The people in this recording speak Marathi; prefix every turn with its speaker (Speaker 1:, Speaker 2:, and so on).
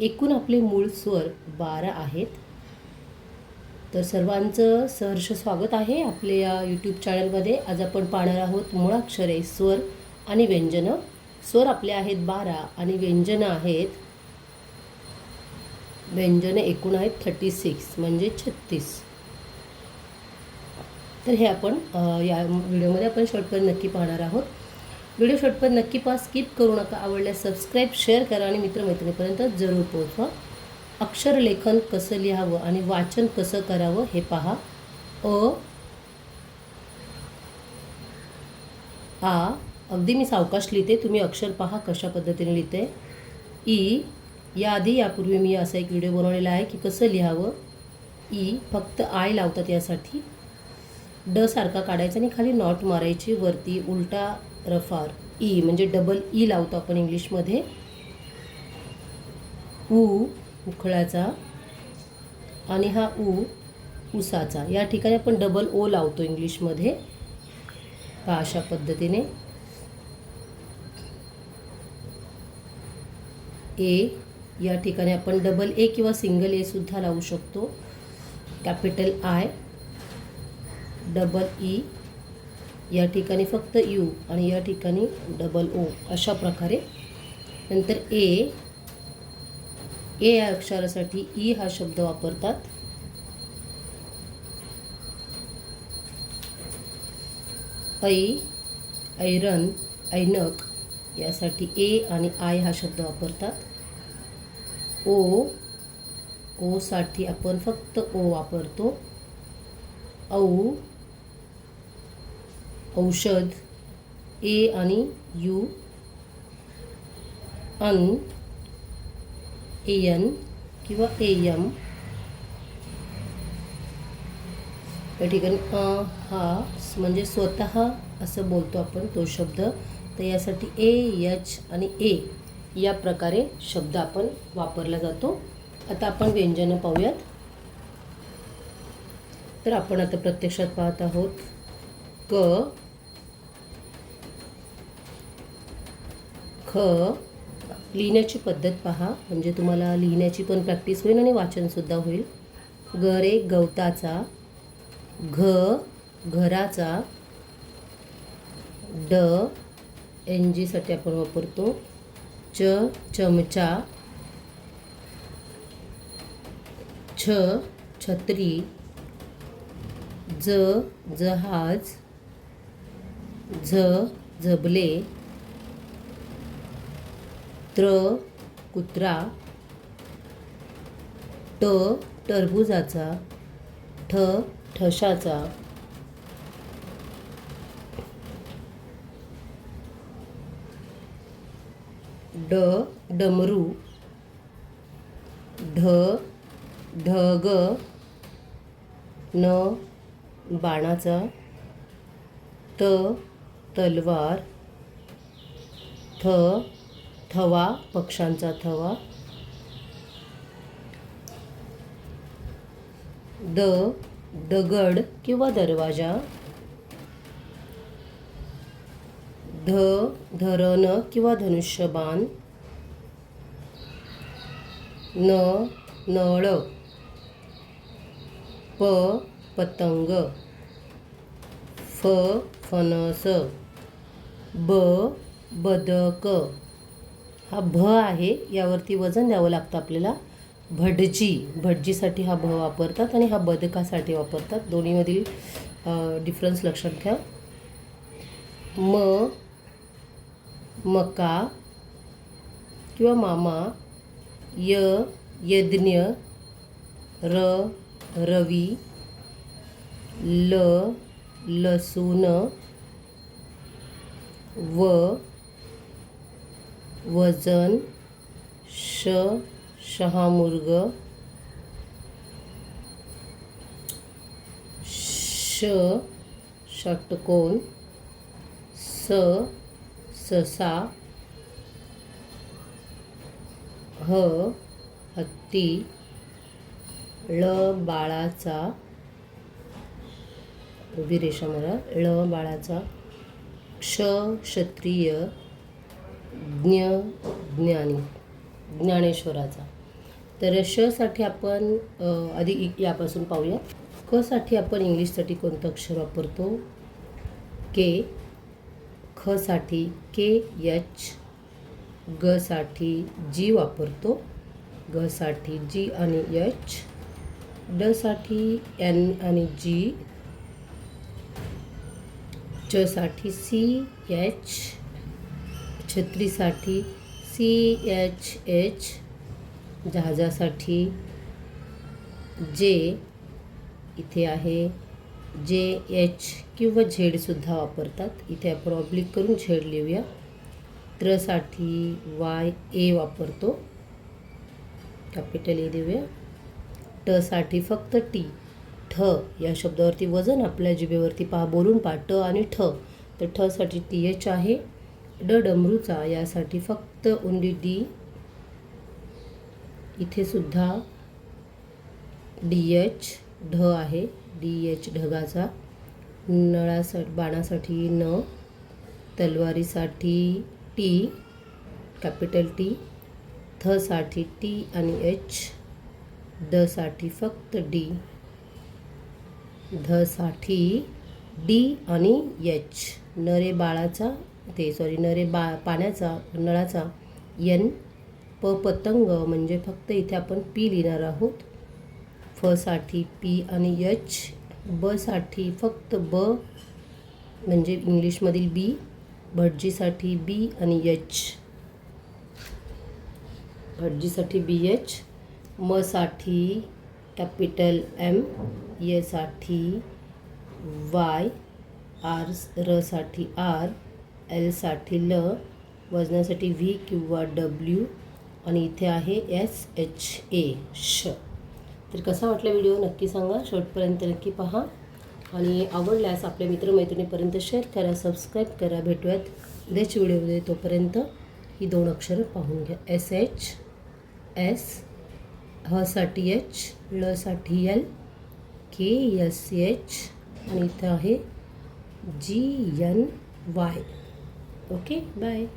Speaker 1: एकूण आपले मूळ स्वर बारा आहेत. तर सर्वांचं सहर्ष स्वागत आहे आपल्या या यूट्यूब चॅनलमध्ये आज आपण पाहणार आहोत मुळाक्षरे स्वर आणि व्यंजनं. स्वर आपले आहेत बारा आणि व्यंजनं आहेत व्यंजनं एकूण आहेत थर्टी सिक्स म्हणजे छत्तीस. तर हे आपण या व्हिडिओमध्ये आपण शॉर्टकट नक्की पाहणार आहोत. व्हिडिओ शॉर्टकट नक्की पास स्किप करू नका. आवडल्यास सबस्क्राईब शेअर करा आणि मित्रमैत्रिणीपर्यंत जरूर पोहोचवा. अक्षरलेखन कसं लिहावं आणि वाचन कसं करावं हे पहा. अ आ अगदी मी सावकाश लिहिते. तुम्ही अक्षर पहा कशा पद्धतीने लिहिते. ई याआधी यापूर्वी मी असा एक व्हिडिओ बनवलेला आहे की कसं लिहावं. ई फक्त आय लावतात यासाठी. ड सारखा काढायचा आणि खाली नॉट मारायची. वरती उलटा रफार ई म्हणजे डबल ई e लावतो आपण इंग्लिशमध्ये. ऊ उखळाचा आणि हा ऊ उसाचा. या ठिकाणी आपण डबल ओ लावतो इंग्लिशमध्ये. का अशा पद्धतीने. ए या ठिकाणी आपण डबल ए किंवा सिंगल ए सुद्धा लावू शकतो. कॅपिटल आय डबल ई या ठिकाणी फक्त यू आणि या ठिकाणी डबल ओ अशा प्रकारे. नंतर ए ए या अक्षरासाठी ई हा शब्द वापरतात. ऐ ऐरन ऐनक यासाठी ए आणि आय हा शब्द वापरतात. ओ ओसाठी आपण फक्त ओ वापरतो. औ औषध. ए आणि यू. अन. एन किंवा ए एम. या ठिकाणी अ हा म्हणजे स्वतः असं बोलतो आपण तो शब्द. तर यासाठी ए एच आणि ए या प्रकारे शब्द आपण वापरला जातो. आता आपण व्यंजनं पाहूयात. तर आपण आता प्रत्यक्षात पाहत आहोत क ख लिहिण्याची पद्धत पहा. म्हणजे तुम्हाला लिहिण्याची पण प्रॅक्टिस होईल आणि वाचनसुद्धा होईल. ग रे गवताचा घ घराचा ड एन जीसाठी आपण वापरतो. च चमचा छ छत्री ज जहाज झ झबले त्र कुत्रा ट टरबुजाचा ठ ठशाचा. ड डमरू. ढ ढग. न बाणाचा. त तलवार. थ थवा पक्ष्यांचा थवा. द दगड किंवा दरवाजा. ध धरण किंवा धनुष्यबाण. न नळ. प पतंग. फ फणस. ब बदक. हा भ आहे यावरती वजन द्यावं लागतं आपल्याला. भटजी भटजीसाठी हा भ वापरतात आणि हा बदकासाठी वापरतात. दोन्हीमधील डिफरन्स लक्षात घ्या. म मका किंवा मामा य यज्ञ र रवी ल लसूण व वजन श शहामुर्ग श षटकोन स ससा ह हत्ती ळ बाळाचा उभी रेषा मला ळ बाळाचा क्ष क्षत्रिय ज्ञ ज्ञानी ज्ञानेश्वराचा. तर शसाठी आपण आधी यापासून पाहूया. कसाठी आपण इंग्लिशसाठी कोणतं अक्षर वापरतो? के खसाठी के यच गसाठी जी वापरतो. गसाठी जी आणि यच डसाठी एन आणि जी चसाठी सी एच छत्रीसाठी सी एच एच जहाजासाठी जे इथे आहे जे एच किंवा झेडसुद्धा वापरतात. इथे आपण ऑब्लिक करून झेड लिहूया. त्रसाठी वाय ए वापरतो. कॅपिटल ए देऊया टसाठी फक्त टी. ठ या शब्दावरती वजन आपल्या जिभेवरती पहा. बोलून पहा. ट आणि ठ. तर ठसाठी टी एच आहे. ड डमरूचा यासाठी फक्त ओनली डी. इथे सुद्धा डी एच ढ आहे. डी एच ढगाचा नळासा बाणासाठी न तलवारीसाठी टी कॅपिटल टी थसाठी टी आणि एच डसाठी फक्त डी. धसाठी डी आणि एच. नरे बाळाचा ते सॉरी नरे बा पाण्याचा नळाचा यन प पतंग म्हणजे फक्त इथे आपण पी लिहिणार आहोत. फसाठी पी आणि यच बसाठी फक्त ब म्हणजे इंग्लिशमधील बी भटजीसाठी बी आणि यच. भटजीसाठी बी एच मसाठी कॅपिटल एम यसाठी वाय आर रसाठी आर एलसाठी ल वजनासाठी व्ही किंवा डब्ल्यू आणि इथे आहे एस एच ए श. तर कसा वाटला व्हिडिओ? नक्की सांगा. शेवटपर्यंत नक्की पहा. आणि आवडल्यास आपल्या मित्रमैत्रिणीपर्यंत शेअर करा सबस्क्राईब करा. भेटूयात उद्याच्या व्हिडिओमध्ये. तोपर्यंत ही दोन अक्षरं पाहून घ्या. एस एच एस हसाठी एच लसाठी एल के एस एच आणि इथं आहे G N Y okay bye.